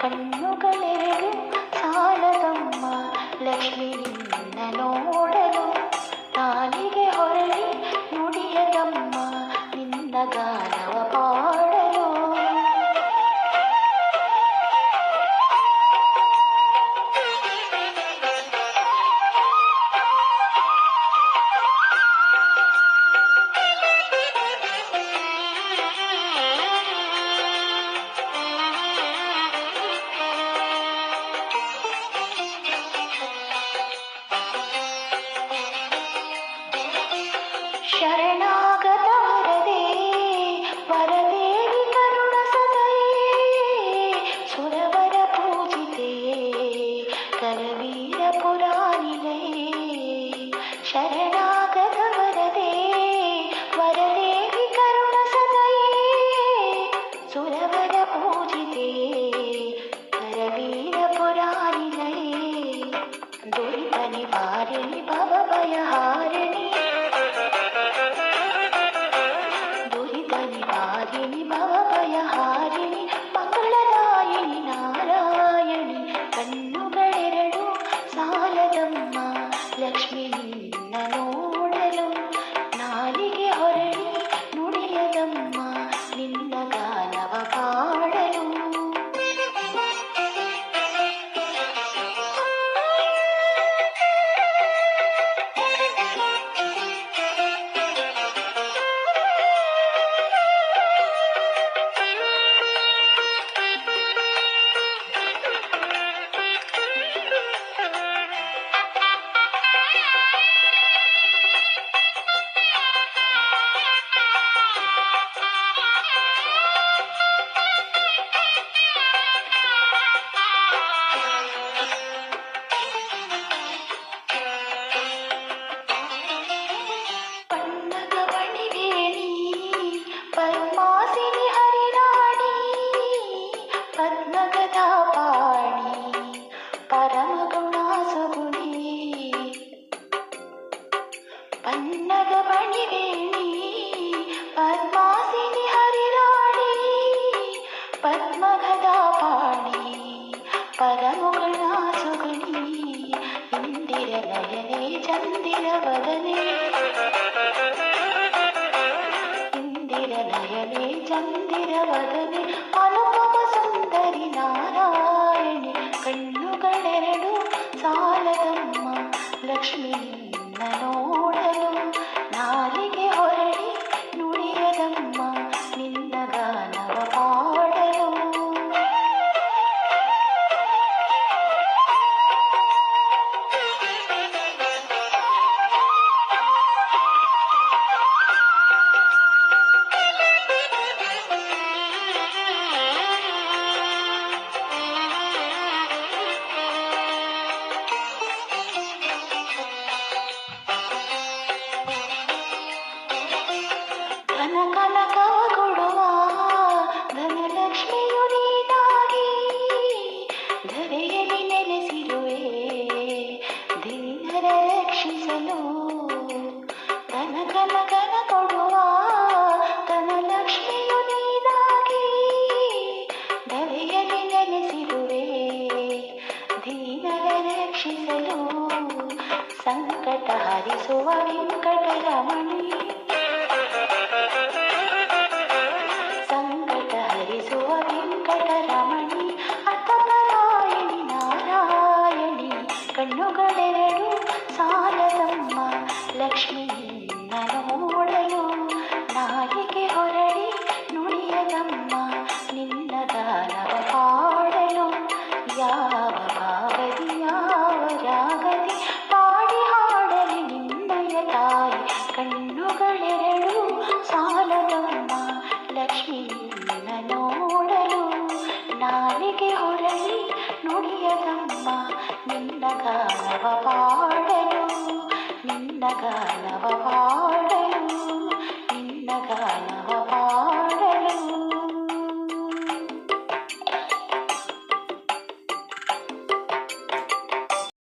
കണ്ണുകളേലും Saradamma Lakshmi നിന്നനോട് Let Lakshmi ఇందిరవదనే Indira నయనే చందిరవదనే. Anupama సుందరి నారాయణి ಕಣ್ಣುಗಳೆರಡು ಸಾಲದಮ್ಮ ಲಕ್ಷ್ಮೀ ಹೃದಯದಲ್ಲಿ ನೆಲೆಸಿರುವೆ. ದಿನ ರಕ್ಷಿಸಲು ಯಾವಗಾವಧಿ ಯಾವಗಾವಧಿ ಪಾಡಿ ಹಾಡಲಿ ನಿನ್ನಯ ತಾಯಿ ಕಣ್ಣುಗಳೆರಡು ಸಾಲದಮ್ಮ ಲಕ್ಷ್ಮೀ ನೋಡಲು ನಾಲಿಗೆ ಹೊರಲಿ ನುಡಿಯದಮ್ಮ ನಿನ್ನ ಗಾನವ ಪಾಡಲು ನಿನ್ನ ಗಾನವ ಪಾಡ